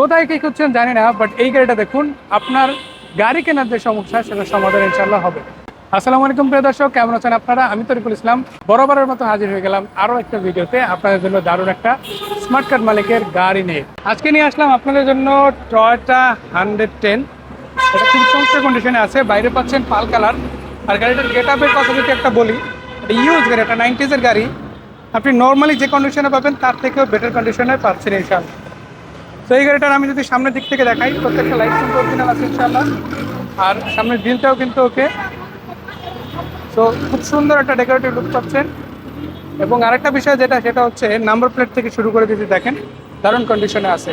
কোথায় কি করছেন জানি না বাট এই গাড়িটা দেখুন, আপনার গাড়ি কেনার যে সমস্যা সেটা সমাধান ইনশাল্লাহ হবে। আসসালামু আলাইকুম প্রিয় দর্শক, কেমন আছেন আপনারা? আমি তরিকুল ইসলাম, বরাবরের মতো হাজির হয়ে গেলাম আরও একটা ভিডিওতে আপনাদের জন্য দারুণ একটা স্মার্ট কার্ড মালিকের গাড়ি নিয়ে। আজকে নিয়ে আসলাম আপনাদের জন্য টয়টা হান্ড্রেড টেন এটা খুব চমৎকার কন্ডিশনে আছে, বাইরে পাচ্ছেন পাল কালার। আর গাড়িটার গেট আপের কথা যদি একটা বলি ইউজ গাড়ি, এটা নাইনটিজের গাড়ি। আপনি নর্মালি যে কন্ডিশনে পাবেন, তার থেকেও বেটার কন্ডিশনে পাচ্ছেন ইনশাল্লাহ তো এই গাড়িটার আমি যদি সামনের দিক থেকে দেখাই, প্রত্যেকটা লাইট কিন্তু অরিজিনাল আছে ইনশাল্লাহ আর সামনের গ্রিলটাও কিন্তু ওকে সো খুব সুন্দর একটা ডেকোরেটিভ লুক পাচ্ছেন। এবং আরেকটা বিষয় যেটা, সেটা হচ্ছে নাম্বার প্লেট থেকে শুরু করে যদি দেখেন, দারুণ কন্ডিশনে আছে।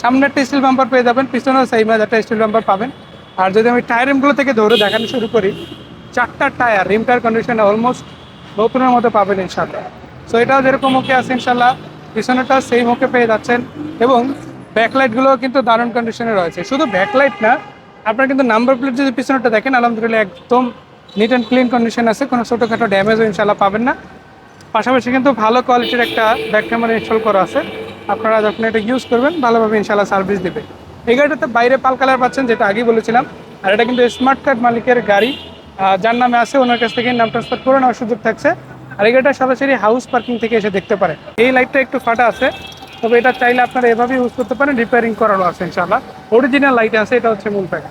সামনে একটা স্টিল বাম্পার পেয়ে যাবেন, পিছনেও সেই মাঝে একটা স্টিল বাম্পার পাবেন। আর যদি আমি টায়ার রিমগুলো থেকে ধরে দেখানো শুরু করি, চারটা টায়ার রিম টায়ার কন্ডিশনে অলমোস্ট নতুনের মতো পাবেন ইনশাল্লাহ সো এটাও যেরকম ওকে আছে ইনশাল্লাহ পিছনেটা সেই ওকে পেয়ে যাচ্ছেন। এবং ব্যাকলাইটগুলোও কিন্তু দারুণ কন্ডিশনে রয়েছে। শুধু ব্যাকলাইট না, আপনার কিন্তু নাম্বার প্লেট যদি পিছনেটা দেখেন, আলহামদুলিল্লাহ একদম নিট অ্যান্ড ক্লিন কন্ডিশন আছে, কোনো ছোটোখাটো ড্যামেজও ইনশাল্লাহ পাবেন না। পাশাপাশি কিন্তু ভালো কোয়ালিটির একটা ব্যাক ক্যামেরা ইনস্টল করা আছে। আপনারা যখন এটা ইউজ করবেন, ভালোভাবে ইনশাল্লাহ সার্ভিস দেবে। এই গাড়িটাতে বাইরে পাল কালার পাচ্ছেন, যেটা আগেই বলেছিলাম, আর এটা কিন্তু স্মার্ট কার্ড মালিকের গাড়ি। যার নামে আছে, ওনার কাছ থেকে নাম ট্রান্সফার করে নেওয়ার সুযোগ থাকছে। আর এই গাড়িটা সরাসরি হাউস পার্কিং থেকে এসে দেখতে পারে এই লাইটটা একটু ফাটা আছে। তবে এটা চাইলে আপনারা এভাবে ইউজ করতে পারেন রিপেয়ারিং করানো আছে ইনশাল্লাহ অরিজিনাল লাইট আছে, এটা হচ্ছে মূল ফ্যাক্ট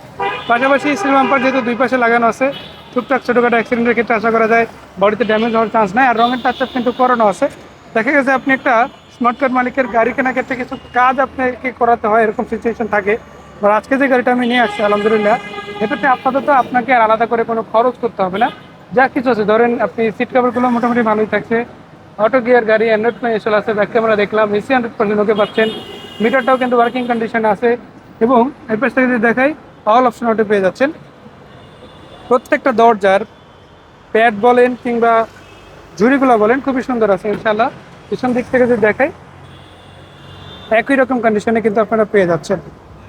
পাশাপাশি সিল বাম্পার যেহেতু দুই পাশে লাগানো আছে, টুকটাক ছোটোখাটো অ্যাক্সিডেন্টের ক্ষেত্রে আশা করা যায় বডিতে ড্যামেজ হওয়ার চান্স নাই, আর রঙের টাচ কিন্তু করানো আছে। দেখা গেছে আপনি একটা স্মার্ট কার্ড মালিকের গাড়ি কেনার ক্ষেত্রে কিছু কাজ আপনাকে করাতে হয়, এরকম সিচুয়েশন থাকে। আর আজকে যে গাড়িটা আমি নিয়ে আসছি, আলহামদুলিল্লাহ, এটাতে আপাতত আপনাকে আর আলাদা করে কোনো খরচ করতে হবে না। যা কিছু আছে, ধরেন আপনি সিট কাভারগুলো মোটামুটি ভালোই থাকছে অটো গিয়ার, গাড়ি অ্যান্ড্রয়েড প্লে এসে আছে ব্যাক ক্যামেরা দেখলাম এসি হান্ড্রেড পার্সেন্ট ওকে পাচ্ছেন। মিটারটাও কিন্তু ওয়ার্কিং কন্ডিশনে আছে এবং এর পাশ থেকে যদি দেখাই অল অপশন অটো পেয়ে যাচ্ছেন। প্রত্যেকটা দরজার প্যাড বলেন কিংবা ঝুড়িগুলো বলেন, খুবই সুন্দর আছে ইনশাল্লাহ পিছন দিক থেকে যদি দেখাই, একই রকম কন্ডিশনে কিন্তু আপনারা পেয়ে যাচ্ছেন।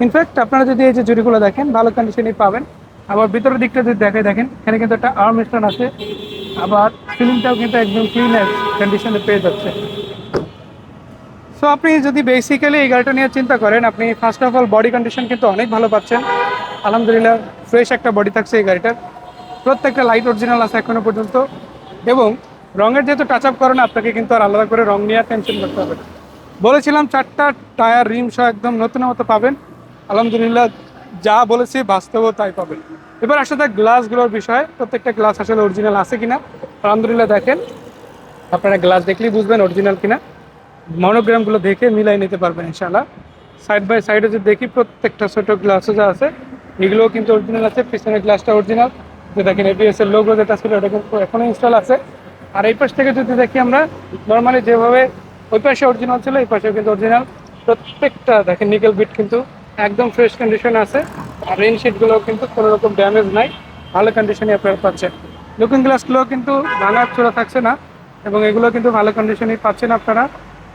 ইনফ্যাক্ট আপনারা যদি এই যে জুড়িগুলো দেখেন, ভালো কন্ডিশনেই পাবেন। আবার ভিতরের দিকটা যদি দেখে দেখেন, এখানে কিন্তু একটা আর্ম স্টোন আছে। আবার সিলিংটাও কিন্তু একদম ক্লিন কন্ডিশনে পেয়ে যাচ্ছে। সো আপনি যদি বেসিক্যালি এই গাড়িটা নিয়ে চিন্তা করেন, আপনি first of all body condition কিন্তু অনেক ভালো পাচ্ছেন। আলহামদুলিল্লাহ ফ্রেশ একটা বডি থাকছে এই গাড়িটার। প্রত্যেকটা লাইট অরিজিনাল আছে এখনও পর্যন্ত। এবং রঙের যেহেতু টাচ আপ করেন আপনাকে কিন্তু আর আলাদা করে রং নিয়ে টেনশন করতে হবে বলেছিলাম, চারটা টায়ার রিম সহ একদম নতুন মতো পাবেন। আলহামদুলিল্লাহ, যা বলেছি বাস্তবও তাই পাবেন। এবার আসলে গ্লাসগুলোর বিষয়ে, প্রত্যেকটা গ্লাস আসলে অরিজিনাল আছে কিনা। আলহামদুলিল্লাহ দেখেন। আপনারা গ্লাস দেখলেই বুঝবেন অরিজিনাল কিনা। মনোগ্রামগুলো দেখে মিলাই নিতে পারবেন ইনশাল্লাহ সাইড বাই সাইডে যদি দেখি, প্রত্যেকটা ছোটো গ্লাসও যা আছে, এগুলোও কিন্তু অরিজিনাল আছে, পিছনের গ্লাসটা অরিজিনাল যে দেখেন এবিএস এর লোগো যেটা ছিল, ওটা কিন্তু এখনও ইনস্টল আছে। আর এই পাশ থেকে যদি দেখি আমরা নর্মালি যেভাবে ওই পাশে অরিজিনাল ছিল, এই পাশেও কিন্তু অরিজিনাল প্রত্যেকটা দেখেন নিকেল বিট কিন্তু একদম ফ্রেশ কন্ডিশন আছে। আর রেন শিটগুলোও কিন্তু কোনো রকম ড্যামেজ নাই। ভালো কন্ডিশনে আপনারা পাচ্ছেন। লুকিং গ্লাসগুলোও কিন্তু ভাঙার চোরা থাকছে না এবং এগুলো কিন্তু ভালো কন্ডিশনেই পাচ্ছেন আপনারা।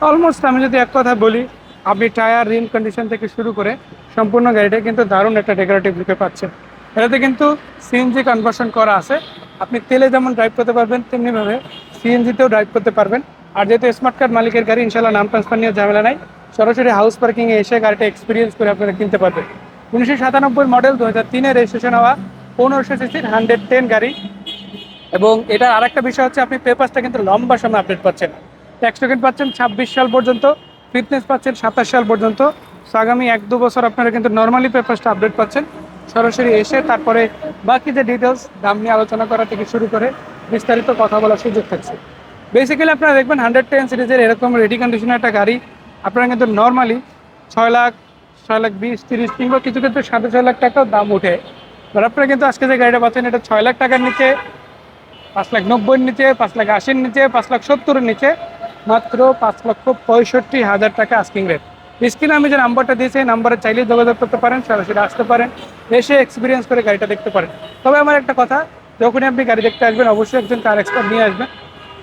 অলমোস্ট আমি যদি এক কথা বলি, আপনি টায়ার রিম কন্ডিশন থেকে শুরু করে সম্পূর্ণ গাড়িটা কিন্তু দারুণ একটা ডেকোরেটিভ লুকে পাচ্ছেন। এটাতে কিন্তু সিএনজি কনভার্সন করা আছে। আপনি তেলে যেমন ড্রাইভ করতে পারবেন, তেমনিভাবে সিএনজিতেও ড্রাইভ করতে পারবেন। আর যেহেতু স্মার্ট কার্ড মালিকের গাড়ি ইনশাল্লাহ নাম ট্রান্সফার নিয়ে ঝামেলা নাই। সরাসরি হাউস পার্কিংয়ে এসে গাড়িটা এক্সপিরিয়েন্স করে আপনারা কিনতে পারবেন। উনিশশো সাতানব্বই মডেল দু হাজার তিনে রেজিস্ট্রেশন হওয়া পনেরোশো সিসির হান্ড্রেড টেন গাড়ি। এবং এটার আরেকটা বিষয় হচ্ছে আপনি পেপারসটা কিন্তু লম্বা সময় আপডেট পাচ্ছেন। ট্যাক্স টোকেন পাচ্ছেন ছাব্বিশ সাল পর্যন্ত ফিটনেস পাচ্ছেন সাতাশ সাল পর্যন্ত। So, আগামী এক দু বছর আপনারা কিন্তু নর্মালি পেপারসটা আপডেট পাচ্ছেন। সরাসরি এসে তারপরে বাকি যে ডিটেলস দাম নিয়ে আলোচনা করা থেকে শুরু করে বিস্তারিত কথা বলার সুযোগ থাকছে। বেসিক্যালি আপনারা দেখবেন হান্ড্রেড টেন সিরিজের এরকম রেডি কন্ডিশনের একটা গাড়ি, আপনারা কিন্তু নর্মালি ছয় লাখ ছয় লাখ বিশ, তিরিশ কিংবা কিছু ক্ষেত্রে সাড়ে ছয় লাখ টাকাও দাম উঠে। আপনারা কিন্তু আজকে যে গাড়িটা পাচ্ছেন, এটা ছয় লাখ টাকার নিচে পাঁচ লাখ নব্বইয়ের নিচে, পাঁচ লাখ আশির নিচে, পাঁচ লাখ সত্তরের নিচে। মাত্র পাঁচ লক্ষ পঁয়ষট্টি হাজার টাকা আস্কিং রেট স্ক্রিনে আমি যে নাম্বারটা দিয়েছি, এই নাম্বারে চাইলেই যোগাযোগ করতে পারেন, সরাসরি আসতে পারেন, এসে এক্সপিরিয়েন্স করে গাড়িটা দেখতে পারেন। তবে আমার একটা কথা, যখনই আপনি গাড়ি দেখতে আসবেন, অবশ্যই একজন কার এক্সপার্ট নিয়ে আসবেন।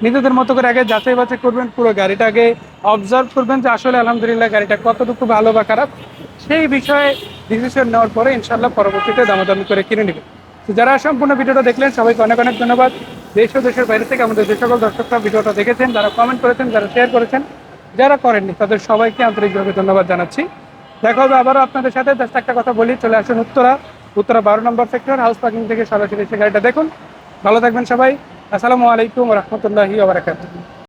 নিজেদের মতো করে আগে যাচাই বাছাই করবেন, পুরো গাড়িটাকে অবজার্ভ করবেন যে আসলে আলহামদুলিল্লাহ গাড়িটা কতটুকু ভালো বা খারাপ। সেই বিষয়ে ডিসিশন নেওয়ার পরে ইনশাল্লাহ পরবর্তীতে দামাদামি করে কিনে নেবেন। তো যারা সম্পূর্ণ ভিডিওটা দেখলেন, সবাইকে অনেক অনেক ধন্যবাদ। দেশ ও দেশের বাইরে থেকে আমাদের যে সকল দর্শকরা ভিডিওটা দেখেছেন, যারা কমেন্ট করেছেন, যারা শেয়ার করেছেন, যারা করেননি, তাদের সবাইকে আন্তরিকভাবে ধন্যবাদ জানাচ্ছি। দেখা হবে আবারও আপনাদের সাথে। জাস্ট একটা কথা বলি, চলে আসুন উত্তরা। উত্তরা বারো নম্বর সেক্টর হাউস পার্কিং থেকে সরাসরি সে গাড়িটা দেখুন। ভালো থাকবেন সবাই। আসসালামু আলাইকুম রহমতুল্লাহি